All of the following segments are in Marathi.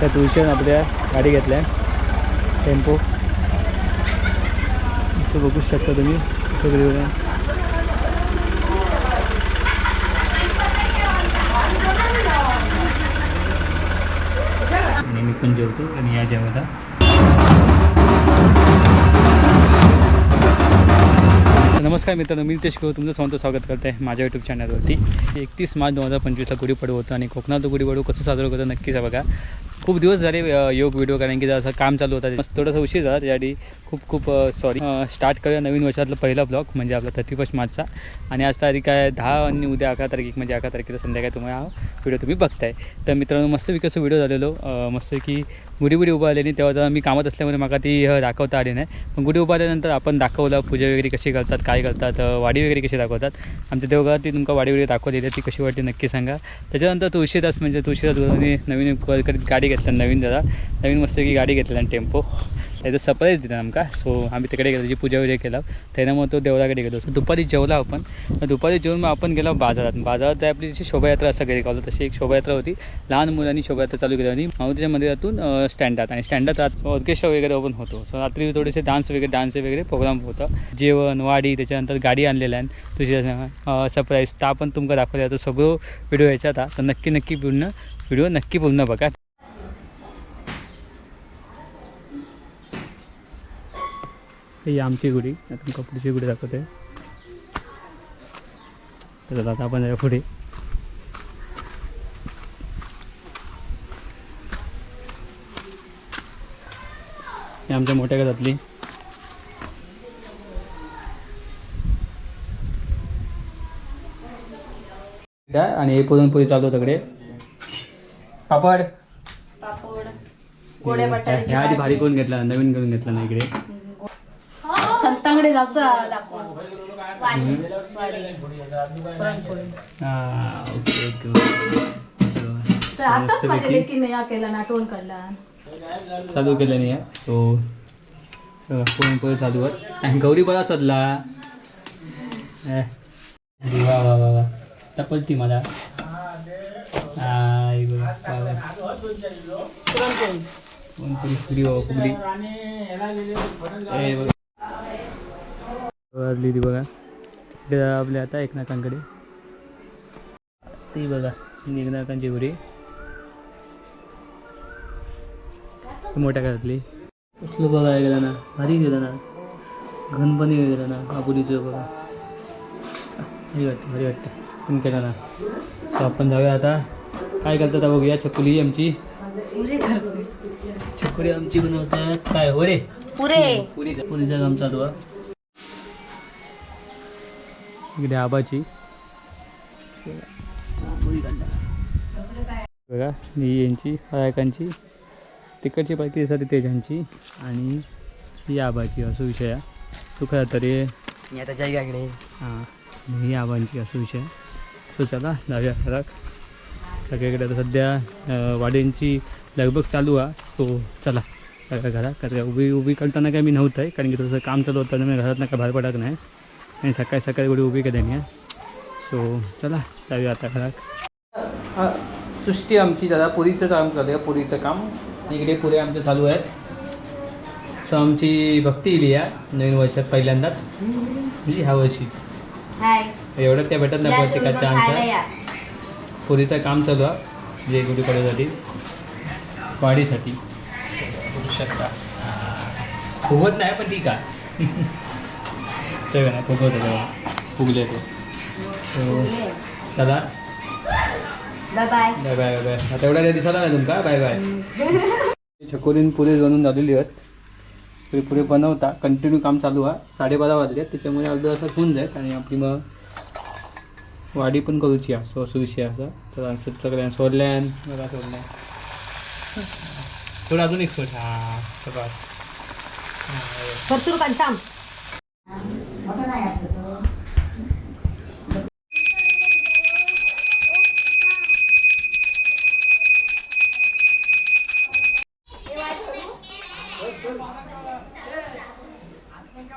त्या तुळशीन आपल्या गाडी घेतल्या. टेम्पो. इथे बघू शकता तुम्ही. सगळीकडे. आणि मी पण जेवतो आणि या जेवायला. नमस्कार मित्रांनो मी नितेश गो तुमचं सर्वांचं स्वागत करत आहे माझ्या यूट्यूब चॅनलवरती एकतीस मार्च दोन हजार पंचवीसला गुढीपाडवा होतं आणि कोकणात गुढीपाडवा कसं साजरं करतं नक्कीच आहे बघा. खूप दिवस झाले योग व्हिडिओ कारण की जसं असं काम चालू होतं. थोडासा उशीर झाला त्यासाठी खूप खूप सॉरी स्टार्ट करूया नवीन वर्षातला पहिला ब्लॉग म्हणजे आपला थर्टी फर्स्ट मार्चचा. आणि आज तारीख आहे दहा आणि उद्या अकरा तारीख म्हणजे अकरा तारखेला संध्याकाळी तुम्ही हा व्हिडिओ तुम्ही बघताय. तर मित्रांनो मस्त असं व्हिडिओ झालेलो. मस्तपैकी मस्त की गुढी गुढी उभा आलेली तेव्हा जरा मी कामात असल्यामुळे मला ती दाखवता आली नाही. पण गुढी उभा आल्यानंतर आपण दाखवलं पूजा वगैरे कशी करतात काय करतात वाडी वगैरे कशी दाखवतात आमच्या देवघरात ती तुमका वाडी वगैरे दाखवली ती कशी वाटते नक्की सांगा. त्याच्यानंतर तुळशीदास म्हणजे तुळशीदास गुरुनी नवीन करीत गाडी घेतल्या नवीन जरा नवीन मस्त की गाडी घेतल्या टेम्पो. त्याचं सरप्राईज दिला आमका. सो आम्ही तिकडे गेलो जी पूजा वगैरे केला त्याच्यामुळे तो देवळाकडे गेलो. सो दुपारी जेवला आपण. दुपारी जेवून मग आपण गेलो बाजारात. बाजारात आपली जशी शोभायात्रा असं घरी कावलं तशी एक शोभायात्रा होती. लहान मुलांनी शोभायात्रा चालू केली आणि मारुतीच्या मंदिरातून स्टँडात आणि स्टँडात ऑर्केस्ट्रा वगैरे ओपन होतो. सो रात्री थोडेसे डान्स वगैरे डान्स वगैरे प्रोग्राम होतं. जेवण वाडी त्याच्यानंतर गाडी आणलेल्या आहे तुझ्या सरप्राईज ता पण तुमका दाखवल्या. जातो सगळं व्हिडिओ याच्यात आता तर नक्की नक्की पूर्ण व्हिडिओ नक्की पूर्ण बघा. ही आमची गुढी. आता तुमका पुढची गुढी दाखवते. तर आता आपण जाऊया पुढे. ही आमच्या मोठ्या घरातली आणि हे पुरणपोळी चालू होतं तिकडे पापड. पापड. ह्या आधी भारी. करून घेतला नवीन करून घेतला ना इकडे. संतांकडे जायचं दाखवून हा ओके ओके ओके तर आताच माझ्या मस्तपैकी लेकीने या केला नाटवून काढला चालू केलं नाही तो पुरणपोळी चालू आहे आणि गौरी बरा सदला अरे वा वा वा वा टपलती मला आय गो, वा वा. पुरणपोळी बाबा फुगली ए, बघा. वाजली ती बघा. इकडे आपल्या आता एकनाथांकडे. ती बघा एकनाथांची गुढी मोठ्या घरातली. कसलं बघायला गेलं ना भारी गेलं ना. घनपणी गेलं ना आबुलीचं बघा. भारी वाटतं भारी वाटतं. तुम्ही केलं ना. तर आपण जाऊया आता. काय करतात आता बघूया चकुली आमची. चकुली आमची बनवतात. काय हो रे पुरे पुरीचा पुरीचा काम चालू आहे इकडे आबाची. बघा ही यांची हरायकांची तिकडची पाहिजे साठी तेजांची आणि ही आबाची असं विषय आहे. तू खरं तरी मी आता जायगाकडे हां ही आबांची असं विषय तो चला जाऊया घरात. सगळीकडे आता सध्या वाड्यांची लगबग चालू आहे. तो चला सगळ्या घरात. कारण उभी उभी करताना काय मी नव्हतं आहे. कारण की थोडंसं काम चालू होतं मी घरात काय बाहेर पडत नाही. आणि सकाळी सकाळी एवढी उभी केली मी सो चला जाऊया आता घरात. सृष्टी आमची दादा पुरीचं काम चालू आहे पुरीचं काम. इकडे पुरे आमचं चालू आहे सो आमची भक्ती इली आहे नवीन वर्षात पहिल्यांदाच. म्हणजे ह्या वर्षी. हाय. एवढं काय भेटत नाही प्रत्येकाच्या आमच्या. पुरीचं काम चालू आहे जे गुढीपाडव्यासाठी वाढीसाठी. बघू शकता. फुगवत नाही पण ठीक आहे. सगळं नाही फुगवत तेव्हा फुगले ते. So, चला. बाय बाय बाय बाय आता एवढ्या काही दिसला नाही तुमका? बाय बाय छकोरीन पुरे बनवून झालेली आहेत. पुरे पुरे बनवता. कंटिन्यू काम चालू आहे साडेबारा वाजले त्याच्यामुळे अर्धा असं होऊन जाईल आणि आपली मग वाडी पण करूची आहे. सो असं विषय असा. तर असं सगळ्यां सोडल्यान. बघा सोडल्यान थोडं अजून एक सोड. हा भरपूर पण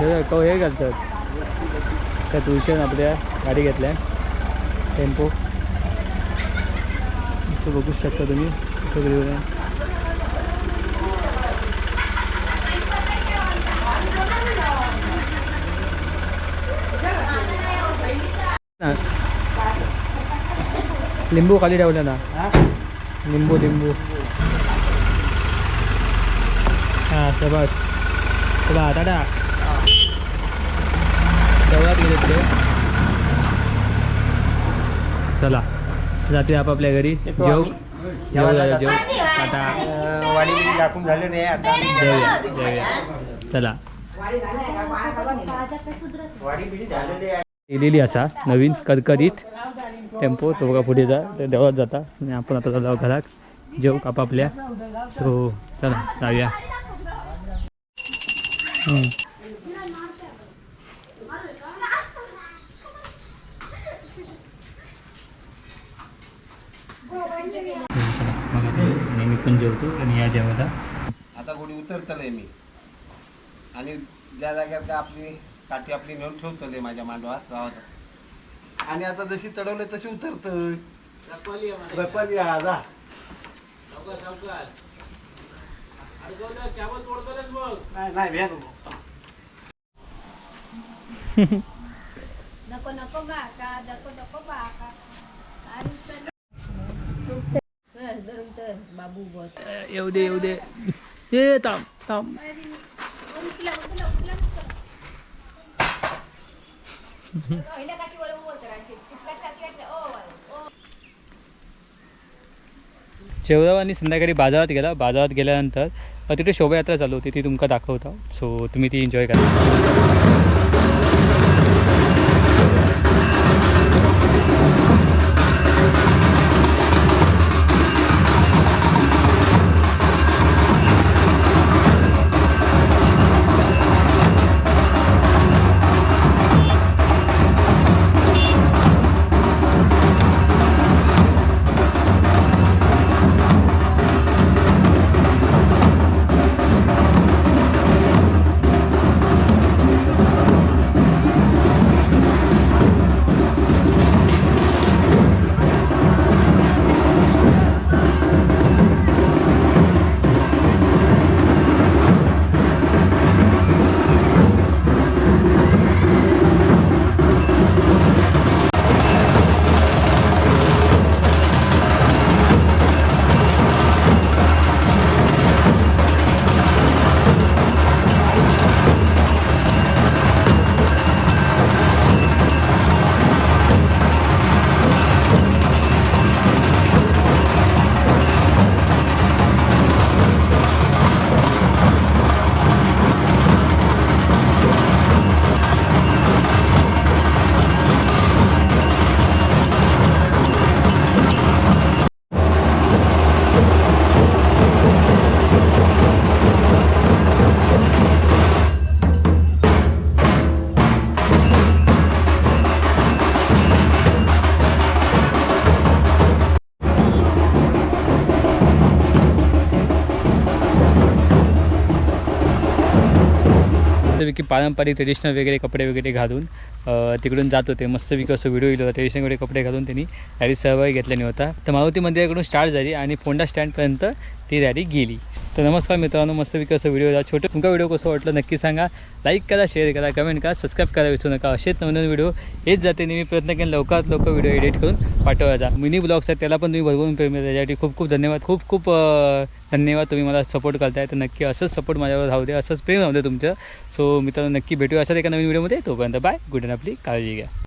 हे क- हे घालतात त्या तुळशीन आपल्या गाडी घेतल्या टेम्पो इथं बघू शकता तुम्ही सगळी ना लिंबू खाली ठेवलं ना लिंबू लिंबू हां सबस चला टाटा तेवढाच गेले ते. चला जाते आपापल्या घरी. जेव? आम्ही. जेव. जेवायला जेव टाटा अं, वाडी बिडी दाखवून झाले नाही आता आम्ही जेवूया जेवूया चला. केलेली असा नवीन करकरीत टेम्पो तो बघा पुढे जा ते देवात जाता. आणि आपण आता चाललो घरात. जेव आपापल्या. सो चला जाऊया हम्म. मग आता नेहमी पण जेवतो आणि या जेवायला आता कोणी उतरतलंय मी. आणि ज्या जाग्यात का आपली काठी आपली नेऊन ठेवतले माझ्या मांडवात गावात. आणि आता जशी चढवले तशी उतरत रपाली नको नको बाका नको नको बाका बाबू येऊ दे येऊ दे. ये थांब थांब. जेवढा आणि संध्याकाळी बाजारात गेला. बाजारात गेल्यानंतर तिथे शोभायात्रा चालू होती. ती तुमका दाखवता. सो तुम्ही ती एन्जॉय करा. मस्तपैकी पारंपरिक ट्रेडिशनल वगैरे कपडे वगैरे घालून तिकडून जात होते. मस्तपैकी असं व्हिडिओ येलो होता. ट्रेडिशनल वगैरे कपडे घालून त्यांनी रॅली सहभागी घेतल्याने होता. तर मारुती मंदिराकडून स्टार्ट झाली आणि फोंडा स्टँडपर्यंत ती रॅली गेली. तर नमस्कार मित्रांनो मस्तपैकी असं व्हिडिओ झाला छोटं तुमका व्हिडिओ कसं वाटलं नक्की सांगा. लाईक करा शेअर करा कमेंट करा सबस्क्राईब करा विसरू नका. असेच नवीन व्हिडिओ येत जाते. नेहमी प्रयत्न केला लवकरात लवकर व्हिडिओ एडिट करून पाठवायचा मिनी ब्लॉग्स आहेत त्याला पण तुम्ही भरभरून प्रेम द्या. खूप खूप धन्यवाद. खूप खूप धन्यवाद तुम्ही मला सपोर्ट करताय. तर नक्की असंच सपोर्ट माझ्यावर राहू दे असंच प्रेम राहू दे तुमचं. सो मित्रांनो नक्की भेटूया अशाच एका नवीन व्हिडिओमध्ये तोपर्यंत बाय गुड आपली. काळजी घ्या.